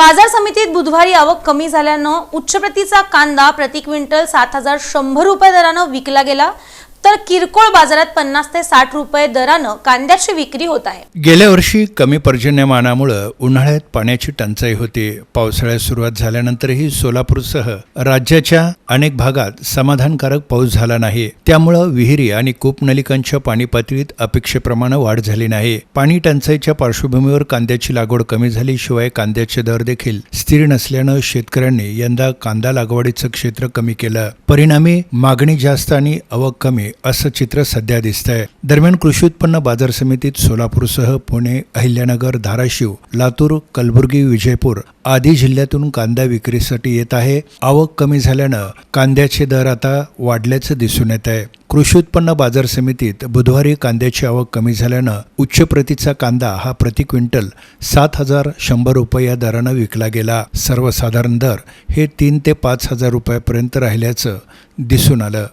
बाजार समितीत बुधवारी आवक कमी झाल्यानं उच्च प्रतीचा कांदा प्रति क्विंटल सात हजार शंभर रुपये दरानं विकला गेला. तर किरकोळ बाजारात पन्नास ते साठ रुपये दरानं कांद्याची विक्री होत आहे. गेल्या वर्षी कमी पर्जन्यमानामुळं उन्हाळ्यात पाण्याची टंचाई होती. पावसाळ्यात सुरुवात झाल्यानंतरही सोलापूरसह राज्याच्या अनेक भागात समाधानकारक पाऊस झाला नाही. त्यामुळं विहिरी आणि कूपनलिकांच्या पाणी पातळीत अपेक्षेप्रमाणे वाढ झाली नाही. पाणी टंचाईच्या पार्श्वभूमीवर कांद्याची लागवड कमी झाली शिवाय कांद्याचे दर देखील स्थिर नसल्यानं शेतकऱ्यांनी यंदा कांदा लागवडीचं क्षेत्र कमी केलं. परिणामी मागणी जास्त आणि आवक कमी असं चित्र सध्या दिसतंय. दरम्यान कृषी उत्पन्न बाजार समितीत सोलापूरसह पुणे अहिल्यानगर धाराशिव लातूर कलबुर्गी विजयपूर आदी जिल्ह्यातून कांदा विक्रीसाठी येत आहे. आवक कमी झाल्यानं कांद्याचे दर आता वाढल्याचं दिसून येत आहे कृषी उत्पन्न बाजार समितीत बुधवारी कांद्याची आवक कमी झाल्यानं उच्च प्रतीचा कांदा हा प्रति क्विंटल सात हजार शंभर रुपये या दरानं विकला गेला. सर्वसाधारण दर हे तीन ते पाच हजार रुपयापर्यंत राहिल्याचं दिसून आलं.